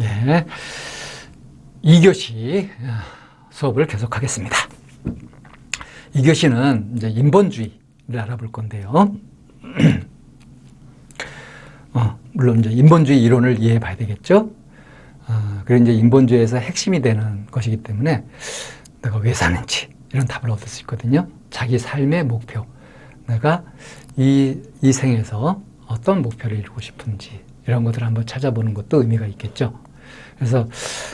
예. 2교시 수업을 계속하겠습니다. 2교시는 이제 인본주의를 알아볼 건데요. 어, 물론 이제 인본주의 이론을 이해해 봐야 되겠죠. 어, 그리고 이제 인본주의에서 핵심이 되는 것이기 때문에 내가 왜 사는지 이런 답을 얻을 수 있거든요. 자기 삶의 목표. 내가 이, 이 생에서 어떤 목표를 이루고 싶은지 이런 것들을 한번 찾아보는 것도 의미가 있겠죠. 그래서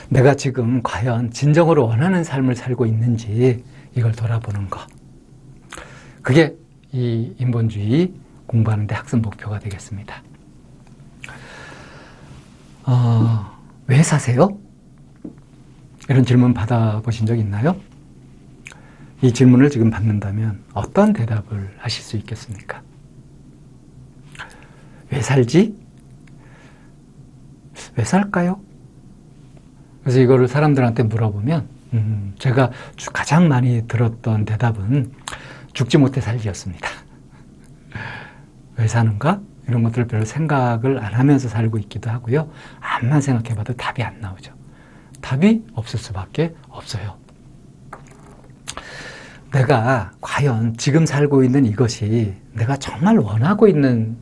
내가 지금 과연 진정으로 원하는 삶을 살고 있는지 이걸 돌아보는 것. 그게 이 인본주의 공부하는데 학습 목표가 되겠습니다. 어, 왜 사세요? 이런 질문 받아보신 적 있나요? 이 질문을 지금 받는다면 어떤 대답을 하실 수 있겠습니까? 왜 살지? 왜 살까요? 그래서 이거를 사람들한테 물어보면 음, 제가 가장 많이 들었던 대답은 죽지 못해 살기였습니다. 왜 사는가? 이런 것들을 별로 생각을 안 하면서 살고 있기도 하고요. 암만 생각해봐도 답이 안 나오죠. 답이 없을 수밖에 없어요. 내가 과연 지금 살고 있는 이것이 내가 정말 원하고 있는,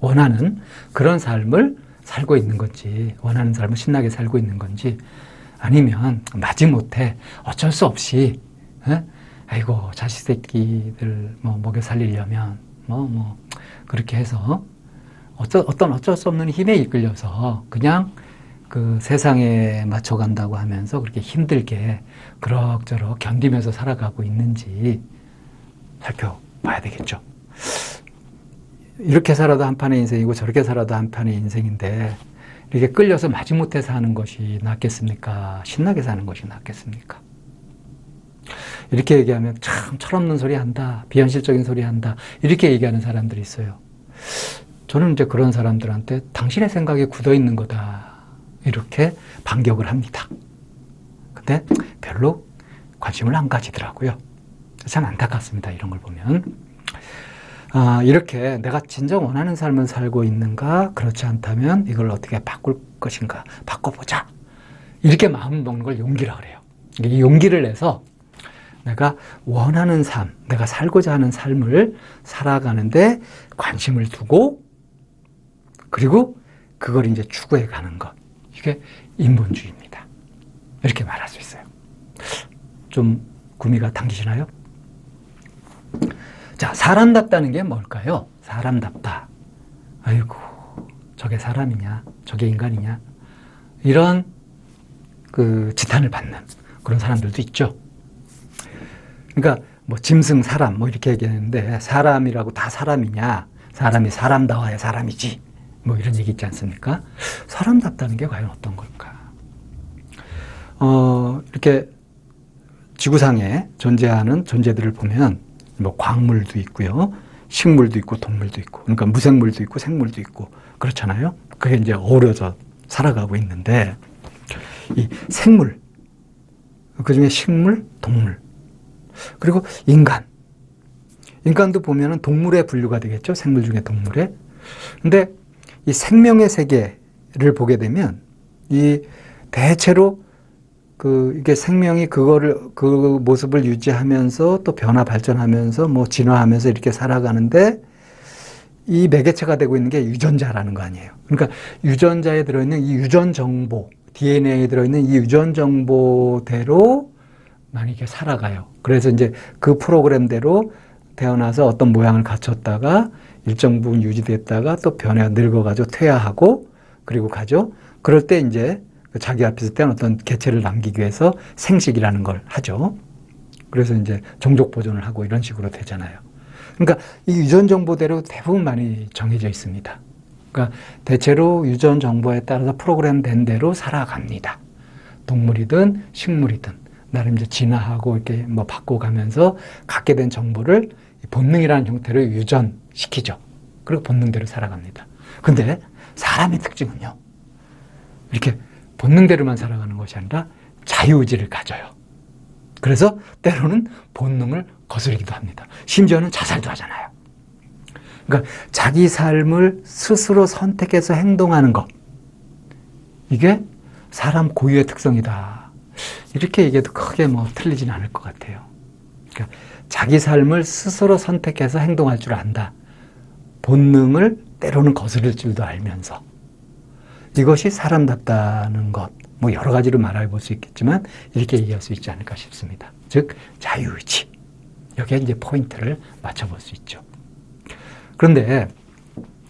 원하는 그런 삶을 살고 있는 건지, 원하는 삶을 신나게 살고 있는 건지, 아니면 마지못해 어쩔 수 없이, 에? 아이고, 자식 새끼들 뭐 먹여 살리려면, 뭐, 뭐, 그렇게 해서 어쩌, 어떤 어쩔 수 없는 힘에 이끌려서 그냥 그 세상에 맞춰간다고 하면서 그렇게 힘들게 그럭저럭 견디면서 살아가고 있는지 살펴봐야 되겠죠. 이렇게 살아도 한판의 인생이고 저렇게 살아도 한판의 인생인데 이렇게 끌려서 마지못해 사는 것이 낫겠습니까? 신나게 사는 것이 낫겠습니까? 이렇게 얘기하면 참 철없는 소리 한다. 비현실적인 소리 한다. 이렇게 얘기하는 사람들이 있어요. 저는 이제 그런 사람들한테 당신의 생각에 굳어 있는 거다. 이렇게 반격을 합니다. 근데 별로 관심을 안 가지더라고요. 참 안타깝습니다. 이런 걸 보면. 아, 이렇게 내가 진정 원하는 삶을 살고 있는가? 그렇지 않다면 이걸 어떻게 바꿀 것인가? 바꿔보자. 이렇게 마음 먹는 걸 용기라 그래요. 이 용기를 내서 내가 원하는 삶, 내가 살고자 하는 삶을 살아가는데 관심을 두고 그리고 그걸 이제 추구해 가는 것. 이게 인본주의입니다. 이렇게 말할 수 있어요. 좀 구미가 당기시나요? 자, 사람답다는 게 뭘까요? 사람답다. 아이고, 저게 사람이냐? 저게 인간이냐? 이런 그 지탄을 받는 그런 사람들도 있죠. 그러니까 뭐 짐승, 사람 뭐 이렇게 얘기하는데 사람이라고 다 사람이냐? 사람이 사람다워야 사람이지. 뭐 이런 얘기 있지 않습니까? 사람답다는 게 과연 어떤 걸까? 어, 이렇게 지구상에 존재하는 존재들을 보면 뭐 광물도 있고요. 식물도 있고 동물도 있고 그러니까 무생물도 있고 생물도 있고 그렇잖아요. 그게 이제 어우러져 살아가고 있는데 이 생물 그중에 식물, 동물 그리고 인간 인간도 보면은 동물에 분류가 되겠죠. 생물 중에 동물에. 근데 이 생명의 세계를 보게 되면 이 대체로 그 이게 생명이 그거를 그 모습을 유지하면서 또 변화 발전하면서 뭐 진화하면서 이렇게 살아가는데 이 매개체가 되고 있는 게 유전자라는 거 아니에요. 그러니까 유전자에 들어있는 이 유전 정보, DNA에 들어있는 이 유전 정보대로 이렇게 살아가요. 그래서 이제 그 프로그램대로 태어나서 어떤 모양을 갖췄다가 일정 부분 유지됐다가 또 변해 늙어가지고 퇴화하고 그리고 가죠. 그럴 때 이제 자기 앞에서 때 어떤 개체를 남기기 위해서 생식이라는 걸 하죠. 그래서 이제 종족 보존을 하고 이런 식으로 되잖아요. 그러니까 이 유전 정보대로 대부분 많이 정해져 있습니다. 그러니까 대체로 유전 정보에 따라서 프로그램 된 대로 살아갑니다. 동물이든 식물이든 나름 이제 진화하고 이렇게 뭐 바꿔가면서 갖게 된 정보를 본능이라는 형태로 유전시키죠. 그리고 본능대로 살아갑니다. 근데 사람의 특징은요. 이렇게 본능대로만 살아가는 것이 아니라 자유의지를 가져요. 그래서 때로는 본능을 거스르기도 합니다. 심지어는 자살도 하잖아요. 그러니까 자기 삶을 스스로 선택해서 행동하는 것. 이게 사람 고유의 특성이다. 이렇게 얘기해도 크게 뭐 틀리진 않을 것 같아요. 그러니까 자기 삶을 스스로 선택해서 행동할 줄 안다. 본능을 때로는 거스를 줄도 알면서 이것이 사람답다는 것. 뭐 여러 가지로 말해 볼 수 있겠지만 이렇게 얘기할 수 있지 않을까 싶습니다. 즉 자유의지. 여기에 이제 포인트를 맞춰볼 수 있죠. 그런데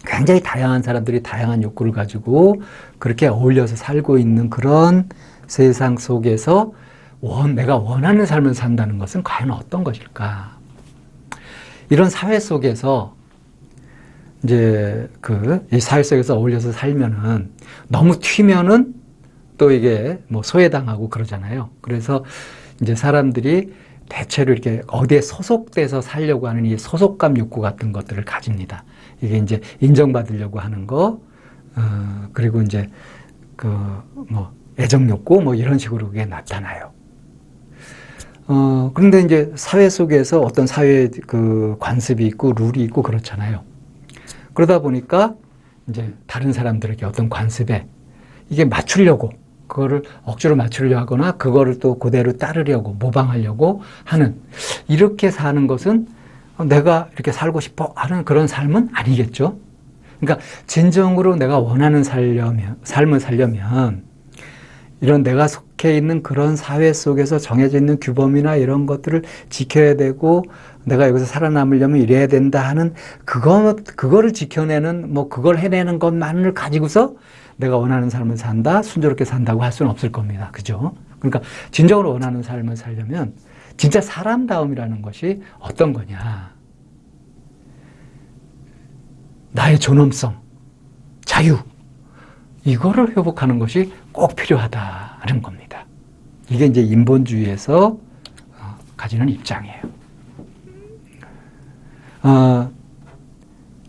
굉장히 다양한 사람들이 다양한 욕구를 가지고 그렇게 어울려서 살고 있는 그런 세상 속에서 원, 내가 원하는 삶을 산다는 것은 과연 어떤 것일까? 이런 사회 속에서 이제 그이 사회 속에서 어울려서 살면은 너무 튀면은 또 이게 뭐 소외당하고 그러잖아요. 그래서 이제 사람들이 대체로 이렇게 어디에 소속돼서 살려고 하는 이 소속감 욕구 같은 것들을 가집니다. 이게 이제 인정받으려고 하는 거, 어, 그리고 이제 그 뭐 애정 욕구 뭐 이런 식으로 그게 나타나요. 어, 그런데 이제 사회 속에서 어떤 사회 그 관습이 있고 룰이 있고 그렇잖아요. 그러다 보니까 이제 다른 사람들에게 어떤 관습에 이게 맞추려고 그거를 억지로 맞추려 하거나 그거를 또 그대로 따르려고 모방하려고 하는 이렇게 사는 것은 내가 이렇게 살고 싶어 하는 그런 삶은 아니겠죠. 그러니까 진정으로 내가 원하는 살려면 삶을 살려면 이런 내가 속해 있는 그런 사회 속에서 정해져 있는 규범이나 이런 것들을 지켜야 되고 내가 여기서 살아남으려면 이래야 된다 하는 그거 그거를 지켜내는 뭐 그걸 해내는 것만을 가지고서 내가 원하는 삶을 산다 순조롭게 산다고 할 수는 없을 겁니다. 그죠? 그러니까 진정으로 원하는 삶을 살려면 진짜 사람다움이라는 것이 어떤 거냐? 나의 존엄성, 자유, 이거를 회복하는 것이 꼭 필요하다는 겁니다. 이게 이제 인본주의에서 어, 가지는 입장이에요. 어,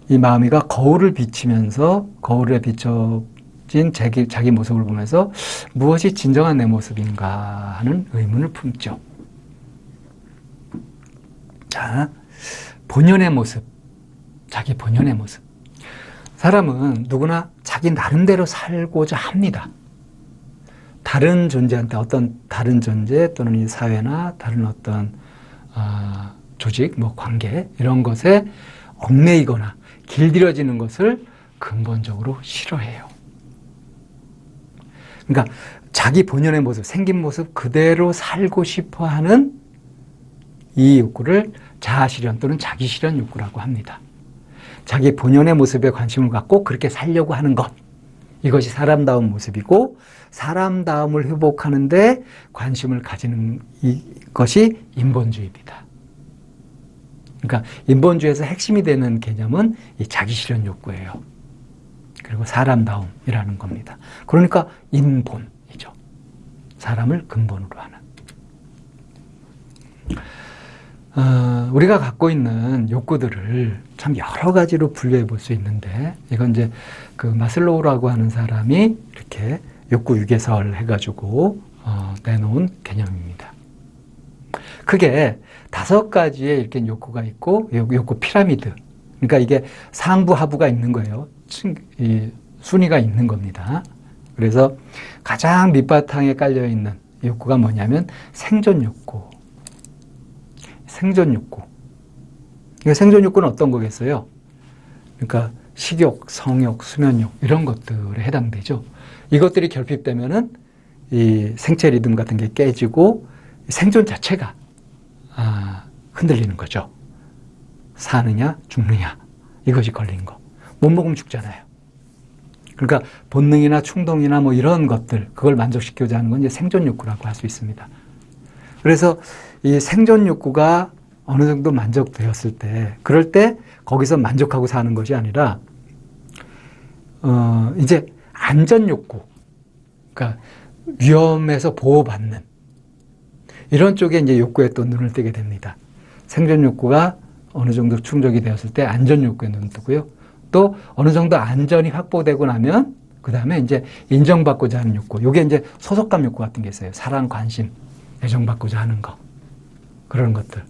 이 마음이가 거울을 비치면서 거울에 비춰진 자기, 자기 모습을 보면서 무엇이 진정한 내 모습인가 하는 의문을 품죠. 자, 본연의 모습, 자기 본연의 모습. 사람은 누구나 자기 나름대로 살고자 합니다. 다른 존재한테 어떤 다른 존재 또는 이 사회나 다른 어떤 어, 조직, 뭐 관계 이런 것에 얽매이거나 길들여지는 것을 근본적으로 싫어해요. 그러니까 자기 본연의 모습, 생긴 모습 그대로 살고 싶어 하는 이 욕구를 자아실현 또는 자기실현 욕구라고 합니다. 자기 본연의 모습에 관심을 갖고 그렇게 살려고 하는 것. 이것이 사람다운 모습이고 사람다움을 회복하는데 관심을 가지는 것이 인본주의입니다. 그러니까 인본주의에서 핵심이 되는 개념은 이 자기 실현 욕구예요. 그리고 사람다움이라는 겁니다. 그러니까 인본이죠. 사람을 근본으로 하는. 어, 우리가 갖고 있는 욕구들을 참 여러 가지로 분류해 볼 수 있는데 이건 이제 그 마슬로우라고 하는 사람이 이렇게 욕구 유계설 해가지고 어, 내놓은 개념입니다. 크게 다섯 가지의 이렇게 욕구가 있고 욕구 피라미드. 그러니까 이게 상부 하부가 있는 거예요. 이 순위가 있는 겁니다. 그래서 가장 밑바탕에 깔려 있는 욕구가 뭐냐면 생존 욕구. 생존 욕구. 그러니까 생존 욕구는 어떤 거겠어요? 그러니까 식욕, 성욕, 수면욕 이런 것들에 해당되죠. 이것들이 결핍되면은 이 생체 리듬 같은 게 깨지고 생존 자체가 아, 흔들리는 거죠. 사느냐 죽느냐 이것이 걸린 거. 못 먹으면 죽잖아요. 그러니까 본능이나 충동이나 뭐 이런 것들 그걸 만족시키고자 하는 건 이제 생존 욕구라고 할 수 있습니다. 그래서 이 생존 욕구가 어느 정도 만족되었을 때, 그럴 때 거기서 만족하고 사는 것이 아니라, 어, 이제 안전 욕구. 그러니까 위험에서 보호받는 이런 쪽에 이제 욕구에 또 눈을 뜨게 됩니다. 생존 욕구가 어느 정도 충족이 되었을 때 안전 욕구에 눈을 뜨고요. 또 어느 정도 안전이 확보되고 나면 그 다음에 이제 인정받고자 하는 욕구. 요게 이제 소속감 욕구 같은 게 있어요. 사랑, 관심, 애정받고자 하는 거. 그런 것들.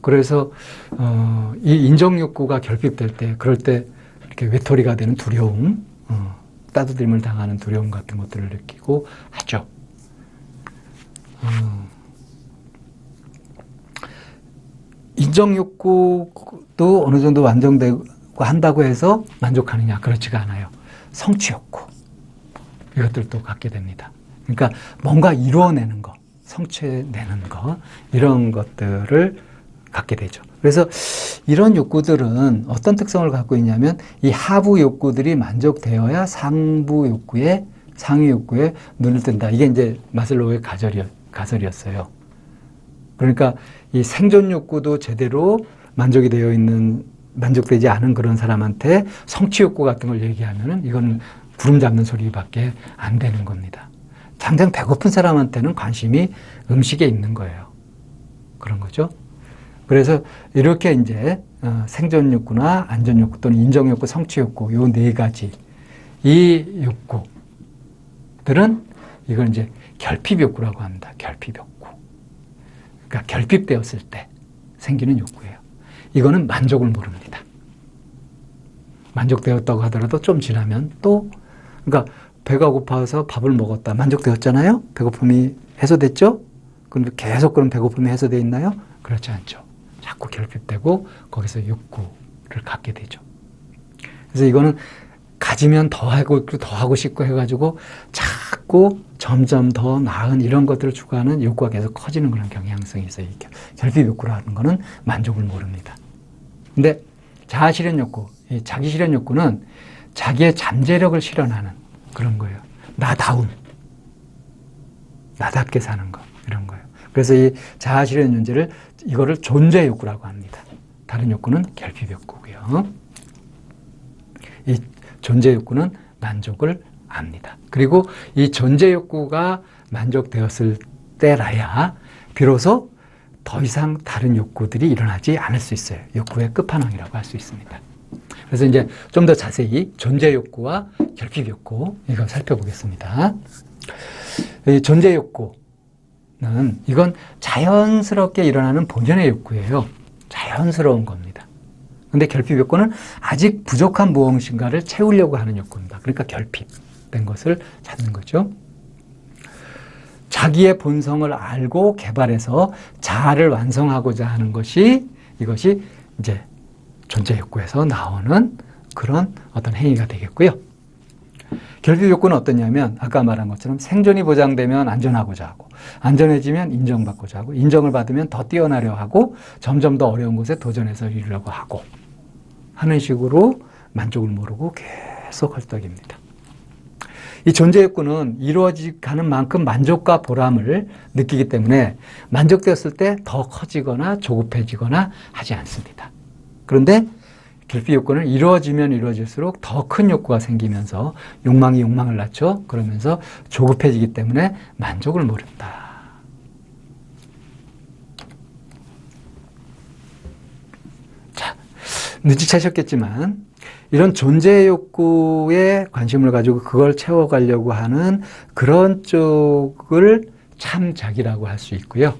그래서 어, 이 인정 욕구가 결핍될 때, 그럴 때 이렇게 외톨이가 되는 두려움, 어, 따뜻림을 당하는 두려움 같은 것들을 느끼고 하죠. 어, 인정 욕구도 어느 정도 완성되고 한다고 해서 만족하느냐 그렇지가 않아요. 성취 욕구 이것들도 갖게 됩니다. 그러니까 뭔가 이루어내는 거, 성취내는 거 이런 것들을 갖게 되죠. 그래서 이런 욕구들은 어떤 특성을 갖고 있냐면 이 하부 욕구들이 만족되어야 상부 욕구에 상위 욕구에 눈을 뜬다. 이게 이제 마슬로우의 가설이었, 가설이었어요. 그러니까 이 생존 욕구도 제대로 만족이 되어 있는 만족되지 않은 그런 사람한테 성취 욕구 같은 걸 얘기하면은 이건 구름 잡는 소리밖에 안 되는 겁니다. 당장 배고픈 사람한테는 관심이 음식에 있는 거예요. 그런 거죠. 그래서 이렇게 이제 어, 생존 욕구나 안전 욕구 또는 인정 욕구, 성취 욕구 요 네 가지 이 욕구들은 이걸 이제 결핍 욕구라고 합니다. 결핍 욕구. 그러니까 결핍되었을 때 생기는 욕구예요. 이거는 만족을 모릅니다. 만족되었다고 하더라도 좀 지나면 또 그러니까 배가 고파서 밥을 먹었다. 만족되었잖아요. 배고픔이 해소됐죠? 그런데 계속 그런 배고픔이 해소돼 있나요? 그렇지 않죠. 자꾸 결핍되고 거기서 욕구를 갖게 되죠. 그래서 이거는 가지면 더 하고 더 하고 싶고 해가지고 자꾸 점점 더 나은 이런 것들을 추구하는 욕구가 계속 커지는 그런 경향성이 있어요. 이 결핍 욕구라는 거는 만족을 모릅니다. 근데 자아 실현 욕구, 이 자기 실현 욕구는 자기의 잠재력을 실현하는 그런 거예요. 나다움, 나답게 사는 거 이런 거예요. 그래서 이 자아 실현 존재를 이거를 존재 욕구라고 합니다. 다른 욕구는 결핍 욕구고요. 이 존재 욕구는 만족을 압니다. 그리고 이 존재 욕구가 만족되었을 때라야 비로소 더 이상 다른 욕구들이 일어나지 않을 수 있어요. 욕구의 끝판왕이라고 할 수 있습니다. 그래서 이제 좀 더 자세히 존재 욕구와 결핍 욕구 이거 살펴보겠습니다. 존재 욕구는 이건 자연스럽게 일어나는 본연의 욕구예요. 자연스러운 겁니다. 근데 결핍 욕구는 아직 부족한 무엇인가를 채우려고 하는 욕구입니다. 그러니까 결핍된 것을 찾는 거죠. 자기의 본성을 알고 개발해서 자아를 완성하고자 하는 것이 이것이 이제 존재 욕구에서 나오는 그런 어떤 행위가 되겠고요. 결핍 욕구는 어떠냐면 아까 말한 것처럼 생존이 보장되면 안전하고자 하고 안전해지면 인정받고자 하고 인정을 받으면 더 뛰어나려 하고 점점 더 어려운 곳에 도전해서 이루려고 하고 하는 식으로 만족을 모르고 계속 헐떡입니다. 이 존재 욕구는 이루어지가는 만큼 만족과 보람을 느끼기 때문에 만족되었을 때 더 커지거나 조급해지거나 하지 않습니다. 그런데 결핍 욕구는 이루어지면 이루어질수록 더 큰 욕구가 생기면서 욕망이 욕망을 낳죠. 그러면서 조급해지기 때문에 만족을 모른다. 자, 눈치채셨겠지만 이런 존재 욕구에 관심을 가지고 그걸 채워가려고 하는 그런 쪽을 참자기라고 할 수 있고요.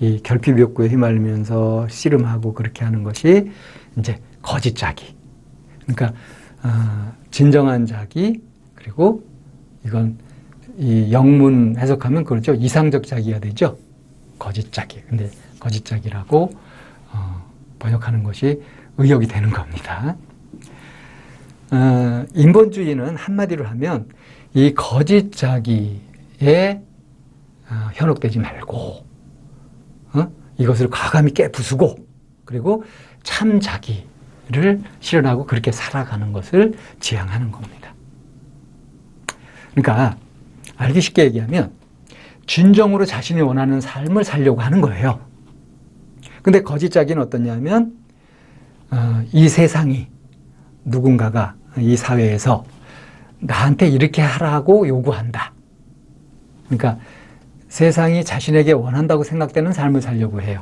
이 결핍 욕구에 휘말리면서 씨름하고 그렇게 하는 것이 이제 거짓 자기. 그러니까 어, 진정한 자기 그리고 이건 이 영문 해석하면 그렇죠. 이상적 자기가 되죠. 거짓 자기. 근데 거짓 자기라고 어, 번역하는 것이 의역이 되는 겁니다. 어, 인본주의는 한마디로 하면 이 거짓 자기에 어, 현혹되지 말고 어? 이것을 과감히 깨부수고 그리고 참 자기를 실현하고 그렇게 살아가는 것을 지향하는 겁니다. 그러니까 알기 쉽게 얘기하면 진정으로 자신이 원하는 삶을 살려고 하는 거예요. 근데 거짓 자기는 어떠냐면 어, 이 세상이 누군가가 이 사회에서 나한테 이렇게 하라고 요구한다. 그러니까 세상이 자신에게 원한다고 생각되는 삶을 살려고 해요.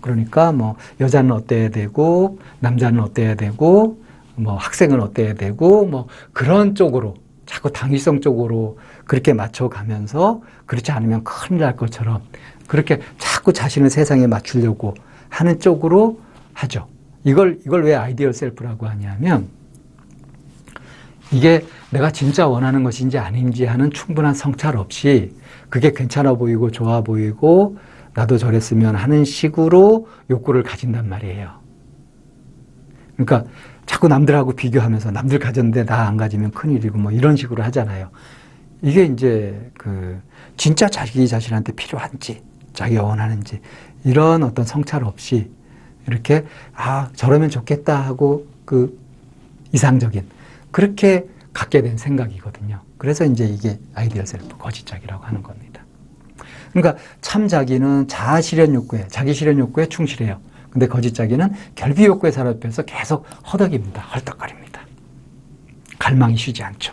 그러니까 뭐 여자는 어때야 되고 남자는 어때야 되고 뭐 학생은 어때야 되고 뭐 그런 쪽으로 자꾸 당위성 쪽으로 그렇게 맞춰가면서 그렇지 않으면 큰일 날 것처럼 그렇게 자꾸 자신을 세상에 맞추려고 하는 쪽으로 하죠. 이걸 이걸 왜 아이디얼 셀프라고 하냐면 이게 내가 진짜 원하는 것인지 아닌지 하는 충분한 성찰 없이 그게 괜찮아 보이고 좋아 보이고 나도 저랬으면 하는 식으로 욕구를 가진단 말이에요. 그러니까 자꾸 남들하고 비교하면서 남들 가졌는데 나 안 가지면 큰일이고 뭐 이런 식으로 하잖아요. 이게 이제 그 진짜 자기 자신한테 필요한지 자기가 원하는지 이런 어떤 성찰 없이 이렇게 아 저러면 좋겠다 하고 그 이상적인 그렇게 갖게 된 생각이거든요. 그래서 이제 이게 아이디어 셀프 거짓작이라고 하는 겁니다. 그러니까 참 자기는 자아 실현 욕구에 자기 실현 욕구에 충실해요. 근데 거짓자기는 결비 욕구에 사로잡혀서 계속 허덕입니다. 헐떡거립니다. 갈망이 쉬지 않죠.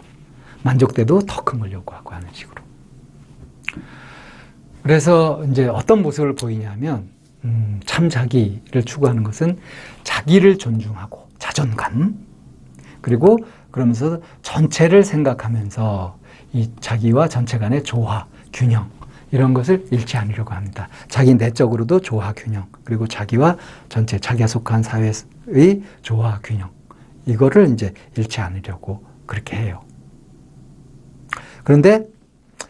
만족돼도 더 큰 걸 요구하고 하는 식으로. 그래서 이제 어떤 모습을 보이냐면 음, 참 자기를 추구하는 것은 자기를 존중하고 자존감 그리고 그러면서 전체를 생각하면서 이 자기와 전체 간의 조화, 균형 이런 것을 잃지 않으려고 합니다. 자기 내적으로도 조화, 균형 그리고 자기와 전체 자기가 속한 사회의 조화, 균형 이거를 이제 잃지 않으려고 그렇게 해요. 그런데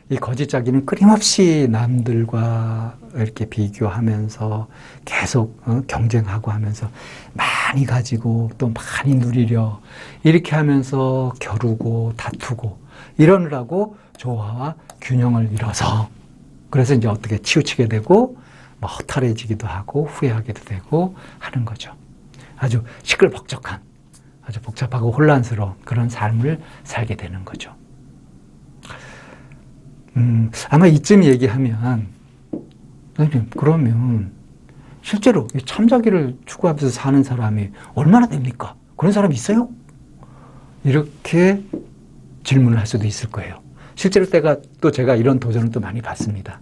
이 거짓 자기는 끊임없이 남들과 이렇게 비교하면서 계속 어, 경쟁하고 하면서 많이 가지고 또 많이 누리려 이렇게 하면서 겨루고 다투고 이러느라고 조화와 균형을 잃어서 그래서 이제 어떻게 치우치게 되고 뭐 허탈해지기도 하고 후회하게도 되고 하는 거죠. 아주 시끌벅적한 아주 복잡하고 혼란스러운 그런 삶을 살게 되는 거죠. 음, 아마 이쯤 얘기하면, 선생님, 그러면 실제로 이 참자기를 추구하면서 사는 사람이 얼마나 됩니까? 그런 사람 있어요? 이렇게 질문을 할 수도 있을 거예요. 실제로 때가 또 제가 이런 도전을 또 많이 받습니다.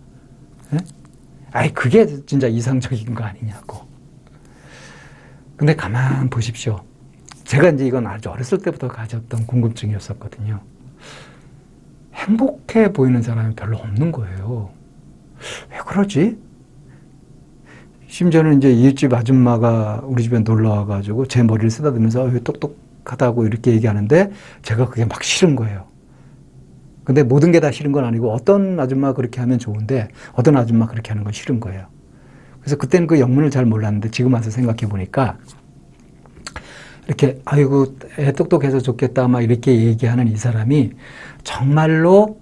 예? 아이, 그게 진짜 이상적인 거 아니냐고. 근데 가만 보십시오. 제가 이제 이건 아주 어렸을 때부터 가졌던 궁금증이었었거든요. 행복해 보이는 사람이 별로 없는 거예요. 왜 그러지? 심지어는 이제 이웃집 아줌마가 우리 집에 놀러 와가지고 제 머리를 쓰다듬으면서 왜 똑똑하다고 이렇게 얘기하는데 제가 그게 막 싫은 거예요. 근데 모든 게 다 싫은 건 아니고 어떤 아줌마 그렇게 하면 좋은데 어떤 아줌마 그렇게 하는 건 싫은 거예요. 그래서 그때는 그 영문을 잘 몰랐는데 지금 와서 생각해 보니까 이렇게 아이고 애 똑똑해서 좋겠다 막 이렇게 얘기하는 이 사람이 정말로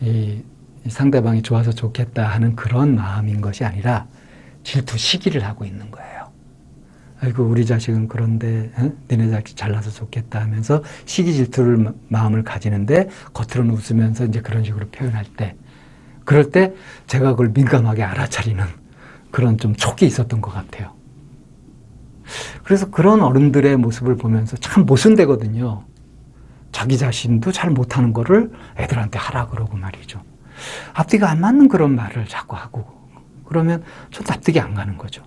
이 상대방이 좋아서 좋겠다 하는 그런 마음인 것이 아니라 질투 시기를 하고 있는 거예요. 아이고 우리 자식은 그런데 어? 니네 자식 잘나서 좋겠다 하면서 시기 질투를 마음을 가지는데 겉으로는 웃으면서 이제 그런 식으로 표현할 때 그럴 때 제가 그걸 민감하게 알아차리는 그런 좀 촉이 있었던 것 같아요. 그래서 그런 어른들의 모습을 보면서 참 모순되거든요. 자기 자신도 잘 못하는 거를 애들한테 하라 그러고 말이죠. 앞뒤가 안 맞는 그런 말을 자꾸 하고 그러면 좀 납득이 안 가는 거죠.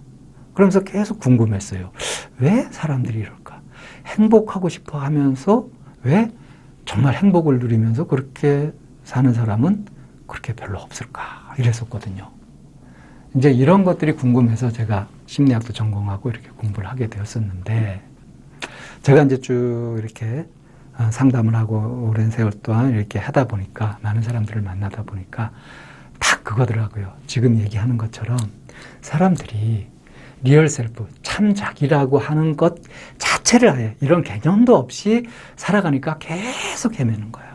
그러면서 계속 궁금했어요. 왜 사람들이 이럴까? 행복하고 싶어 하면서 왜 정말 행복을 누리면서 그렇게 사는 사람은 그렇게 별로 없을까? 이랬었거든요. 이제 이런 것들이 궁금해서 제가 심리학도 전공하고 이렇게 공부를 하게 되었었는데 제가 이제 쭉 이렇게 어, 상담을 하고 오랜 세월 동안 이렇게 하다 보니까 많은 사람들을 만나다 보니까 딱 그거더라고요. 지금 얘기하는 것처럼 사람들이 리얼 셀프, 참 자기라고 하는 것 자체를 아예 이런 개념도 없이 살아가니까 계속 헤매는 거예요.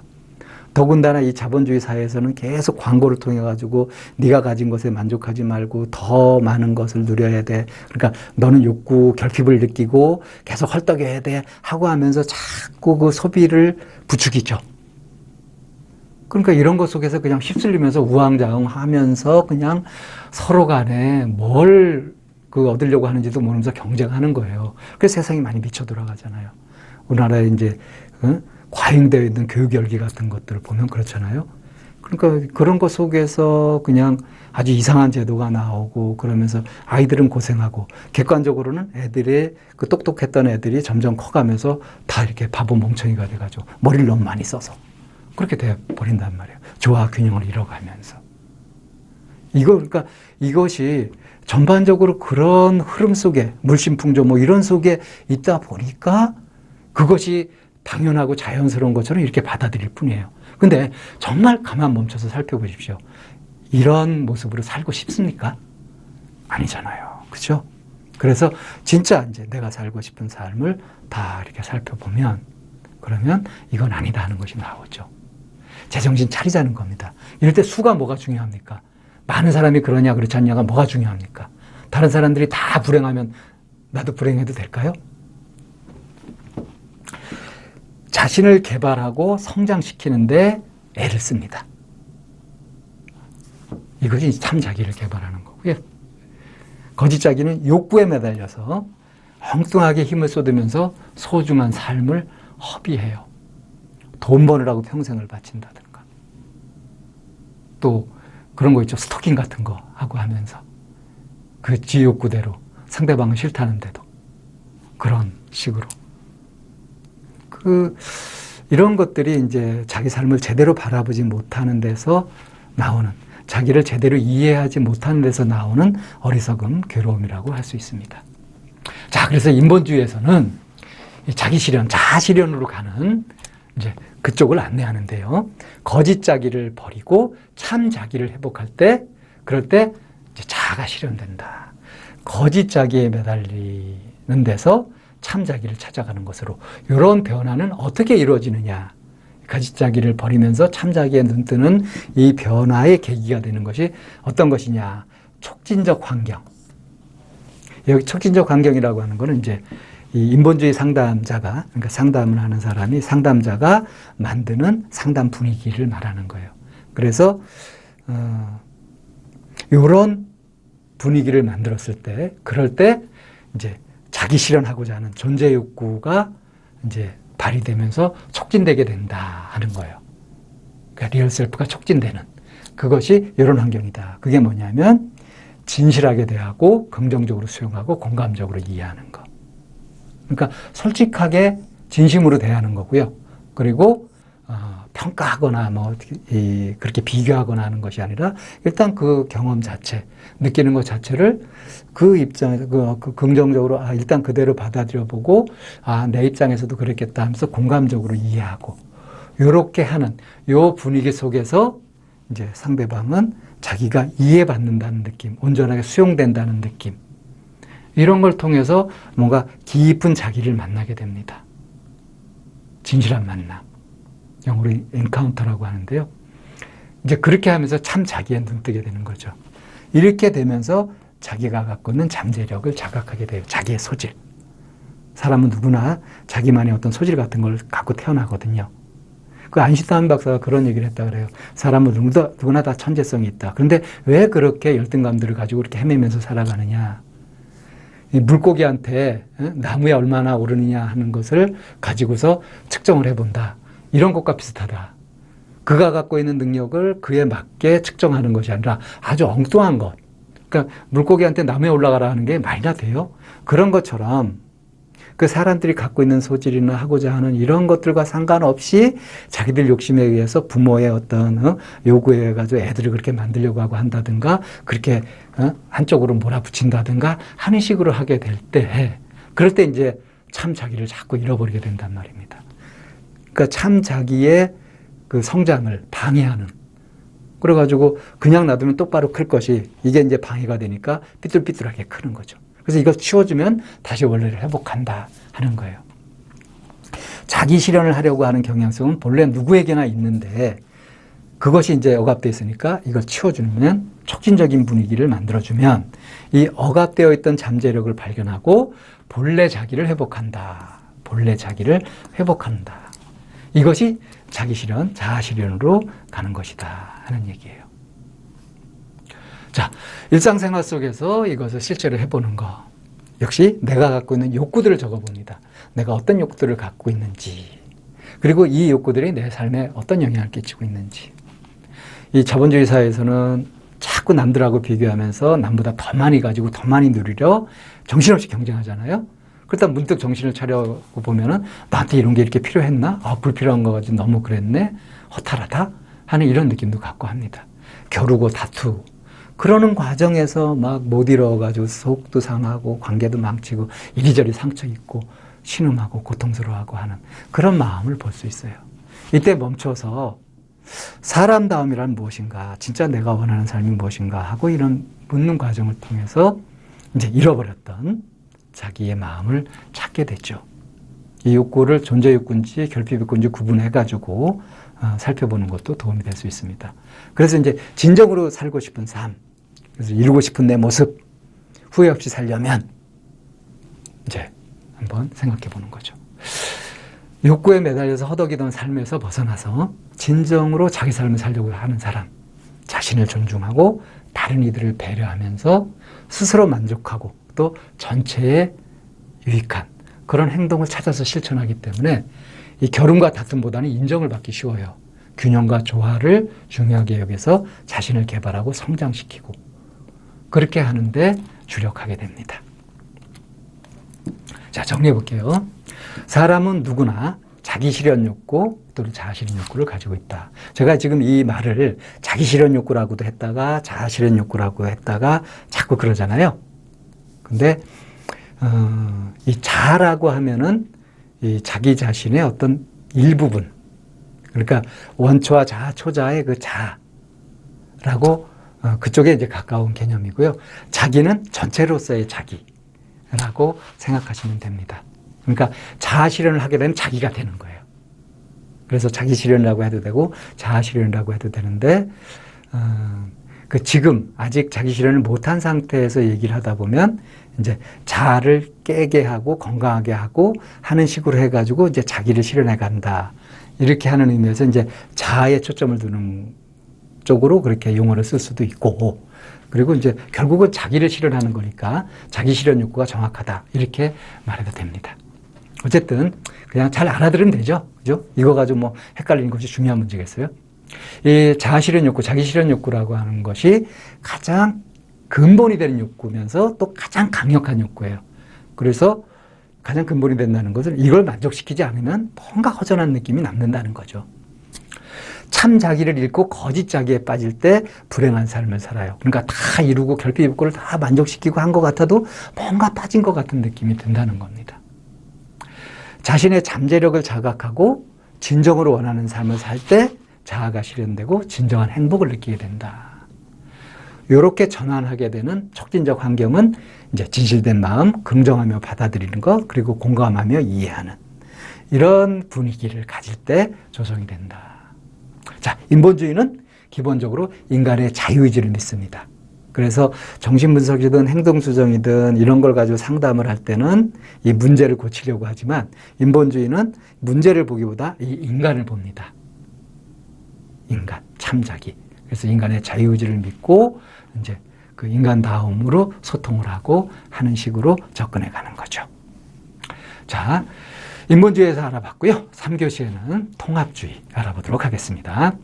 더군다나 이 자본주의 사회에서는 계속 광고를 통해 가지고 네가 가진 것에 만족하지 말고 더 많은 것을 누려야 돼. 그러니까 너는 욕구 결핍을 느끼고 계속 헐떡여야 돼 하고 하면서 자꾸 그 소비를 부추기죠. 그러니까 이런 것 속에서 그냥 휩쓸리면서 우왕좌왕 하면서 그냥 서로 간에 뭘 그 얻으려고 하는지도 모르면서 경쟁하는 거예요. 그래서 세상이 많이 미쳐 돌아가잖아요. 우리나라에 이제 어? 과잉되어 있는 교육 열기 같은 것들을 보면 그렇잖아요. 그러니까 그런 것 속에서 그냥 아주 이상한 제도가 나오고 그러면서 아이들은 고생하고 객관적으로는 애들이 그 똑똑했던 애들이 점점 커가면서 다 이렇게 바보 멍청이가 돼가지고 머리를 너무 많이 써서 그렇게 돼 버린단 말이에요. 조화 균형을 잃어가면서. 이거 그러니까 이것이 전반적으로 그런 흐름 속에 물심풍조 뭐 이런 속에 있다 보니까 그것이 당연하고 자연스러운 것처럼 이렇게 받아들일 뿐이에요. 근데 정말 가만 멈춰서 살펴보십시오. 이런 모습으로 살고 싶습니까? 아니잖아요. 그죠? 그래서 진짜 이제 내가 살고 싶은 삶을 다 이렇게 살펴보면 그러면 이건 아니다 하는 것이 나오죠. 제정신 차리자는 겁니다. 이럴 때 수가 뭐가 중요합니까? 많은 사람이 그러냐 그렇지 않냐가 뭐가 중요합니까? 다른 사람들이 다 불행하면 나도 불행해도 될까요? 자신을 개발하고 성장시키는데 애를 씁니다. 이것이 참 자기를 개발하는 거고요. 거짓 자기는 욕구에 매달려서 엉뚱하게 힘을 쏟으면서 소중한 삶을 허비해요. 돈 버느라고 평생을 바친다든가. 또 그런 거 있죠. 스토킹 같은 거 하고 하면서 그 지욕구대로 상대방은 싫다는데도 그런 식으로 그 이런 것들이 이제 자기 삶을 제대로 바라보지 못하는 데서 나오는 자기를 제대로 이해하지 못하는 데서 나오는 어리석음, 괴로움이라고 할 수 있습니다. 자, 그래서 인본주의에서는 자기 실현, 자아 실현으로 가는 이제 그쪽을 안내하는데요. 거짓 자기를 버리고 참 자기를 회복할 때, 그럴 때 자아가 실현된다. 거짓 자기에 매달리는 데서 참 자기를 찾아가는 것으로 이런 변화는 어떻게 이루어지느냐? 거짓 자기를 버리면서 참 자기에 눈뜨는 이 변화의 계기가 되는 것이 어떤 것이냐? 촉진적 환경. 여기 촉진적 환경이라고 하는 것은 이제 이 인본주의 상담자가 그러니까 상담을 하는 사람이 상담자가 만드는 상담 분위기를 말하는 거예요. 그래서 어, 이런 분위기를 만들었을 때 그럴 때 이제 자기 실현하고자 하는 존재 욕구가 이제 발휘되면서 촉진되게 된다 하는 거예요. 그러니까 리얼 셀프가 촉진되는 그것이 이런 환경이다. 그게 뭐냐면 진실하게 대하고 긍정적으로 수용하고 공감적으로 이해하는 것. 그러니까 솔직하게 진심으로 대하는 거고요. 그리고 어, 평가하거나 뭐 이, 그렇게 비교하거나 하는 것이 아니라 일단 그 경험 자체, 느끼는 것 자체를 그 입장에서 그, 그 긍정적으로 아 일단 그대로 받아들여 보고 아 내 입장에서도 그랬겠다 하면서 공감적으로 이해하고 요렇게 하는 요 분위기 속에서 이제 상대방은 자기가 이해받는다는 느낌, 온전하게 수용된다는 느낌 이런 걸 통해서 뭔가 깊은 자기를 만나게 됩니다. 진실한 만남. 영어로 엔카운터라고 하는데요. 이제 그렇게 하면서 참 자기에 눈뜨게 되는 거죠. 이렇게 되면서 자기가 갖고 있는 잠재력을 자각하게 돼요. 자기의 소질. 사람은 누구나 자기만의 어떤 소질 같은 걸 갖고 태어나거든요. 그 안시타인 박사가 그런 얘기를 했다 그래요. 사람은 누구나, 누구나 다 천재성이 있다. 그런데 왜 그렇게 열등감들을 가지고 이렇게 헤매면서 살아가느냐. 물고기한테 나무에 얼마나 오르느냐 하는 것을 가지고서 측정을 해본다. 이런 것과 비슷하다. 그가 갖고 있는 능력을 그에 맞게 측정하는 것이 아니라 아주 엉뚱한 것. 그러니까 물고기한테 나무에 올라가라 하는 게 말이나 돼요? 그런 것처럼 그 사람들이 갖고 있는 소질이나 하고자 하는 이런 것들과 상관없이 자기들 욕심에 의해서 부모의 어떤 어? 요구에 의해 가지고 애들을 그렇게 만들려고 하고 한다든가 그렇게 어? 한쪽으로 몰아붙인다든가 하는 식으로 하게 될 때 그럴 때 이제 참 자기를 자꾸 잃어버리게 된단 말입니다. 그러니까 참 자기의 그 성장을 방해하는 그래가지고 그냥 놔두면 똑바로 클 것이 이게 이제 방해가 되니까 삐뚤삐뚤하게 크는 거죠. 그래서 이거 치워주면 다시 원래를 회복한다 하는 거예요. 자기 실현을 하려고 하는 경향성은 본래 누구에게나 있는데 그것이 이제 억압되어 있으니까 이걸 치워주면 촉진적인 분위기를 만들어주면 이 억압되어 있던 잠재력을 발견하고 본래 자기를 회복한다. 본래 자기를 회복한다. 이것이 자기 실현, 자아 실현으로 가는 것이다 하는 얘기예요. 자, 일상생활 속에서 이것을 실제로 해보는 거. 역시 내가 갖고 있는 욕구들을 적어봅니다. 내가 어떤 욕구들을 갖고 있는지. 그리고 이 욕구들이 내 삶에 어떤 영향을 끼치고 있는지. 이 자본주의 사회에서는 자꾸 남들하고 비교하면서 남보다 더 많이 가지고 더 많이 누리려 정신없이 경쟁하잖아요. 그러다 문득 정신을 차려고 보면은 나한테 이런 게 이렇게 필요했나? 아, 불필요한 거 가지고 너무 그랬네? 허탈하다? 하는 이런 느낌도 갖고 합니다. 겨루고 다투. 그러는 과정에서 막 못 이뤄가지고 속도 상하고 관계도 망치고 이리저리 상처 입고 신음하고 고통스러워하고 하는 그런 마음을 볼 수 있어요. 이때 멈춰서 사람다움이란 무엇인가, 진짜 내가 원하는 삶이 무엇인가 하고 이런 묻는 과정을 통해서 이제 잃어버렸던 자기의 마음을 찾게 됐죠. 이 욕구를 존재 욕구인지 결핍 욕구인지 구분해 가지고 어, 살펴보는 것도 도움이 될 수 있습니다. 그래서 이제 진정으로 살고 싶은 삶, 그래서 이루고 싶은 내 모습 후회 없이 살려면 이제 한번 생각해 보는 거죠. 욕구에 매달려서 허덕이던 삶에서 벗어나서 진정으로 자기 삶을 살려고 하는 사람, 자신을 존중하고 다른 이들을 배려하면서 스스로 만족하고 또 전체에 유익한 그런 행동을 찾아서 실천하기 때문에 이 결혼과 다툼보다는 인정을 받기 쉬워요. 균형과 조화를 중요하게 여겨서 자신을 개발하고 성장시키고 그렇게 하는데 주력하게 됩니다. 자, 정리해 볼게요. 사람은 누구나 자기 실현 욕구 또는 자아 실현 욕구를 가지고 있다. 제가 지금 이 말을 자기 실현 욕구라고도 했다가 자아 실현 욕구라고 했다가 자꾸 그러잖아요. 근데 어, 이 자라고 하면은 이 자기 자신의 어떤 일부분 그러니까 원초와 자아 초자의 그 자라고 어, 그쪽에 이제 가까운 개념이고요. 자기는 전체로서의 자기라고 생각하시면 됩니다. 그러니까 자아 실현을 하게 되면 자기가 되는 거예요. 그래서 자기 실현이라고 해도 되고 자아 실현이라고 해도 되는데 어, 그 지금 아직 자기 실현을 못한 상태에서 얘기를 하다 보면 이제 자아를 깨게 하고 건강하게 하고 하는 식으로 해가지고 이제 자기를 실현해 간다 이렇게 하는 의미에서 이제 자아에 초점을 두는 쪽으로 그렇게 용어를 쓸 수도 있고 그리고 이제 결국은 자기를 실현하는 거니까 자기 실현 욕구가 정확하다 이렇게 말해도 됩니다. 어쨌든 그냥 잘 알아들으면 되죠. 그죠? 이거 가지고 뭐 헷갈리는 것이 중요한 문제겠어요. 이 자아 실현 욕구, 자기 실현 욕구라고 하는 것이 가장 근본이 되는 욕구면서 또 가장 강력한 욕구예요. 그래서 가장 근본이 된다는 것은 이걸 만족시키지 않으면 뭔가 허전한 느낌이 남는다는 거죠. 참 자기를 잃고 거짓 자기에 빠질 때 불행한 삶을 살아요. 그러니까 다 이루고 결핍 욕구를 다 만족시키고 한 것 같아도 뭔가 빠진 것 같은 느낌이 든다는 겁니다. 자신의 잠재력을 자각하고 진정으로 원하는 삶을 살 때 자아가 실현되고 진정한 행복을 느끼게 된다. 이렇게 전환하게 되는 촉진적 환경은 이제 진실된 마음, 긍정하며 받아들이는 것, 그리고 공감하며 이해하는 이런 분위기를 가질 때 조성이 된다. 자, 인본주의는 기본적으로 인간의 자유의지를 믿습니다. 그래서 정신분석이든 행동수정이든 이런 걸 가지고 상담을 할 때는 이 문제를 고치려고 하지만 인본주의는 문제를 보기보다 이 인간을 봅니다. 인간, 참자기. 그래서 인간의 자유의지를 믿고 이제 그 인간다움으로 소통을 하고 하는 식으로 접근해 가는 거죠. 자, 인본주의에서 알아봤고요. 3교시에는 통합주의 알아보도록 하겠습니다.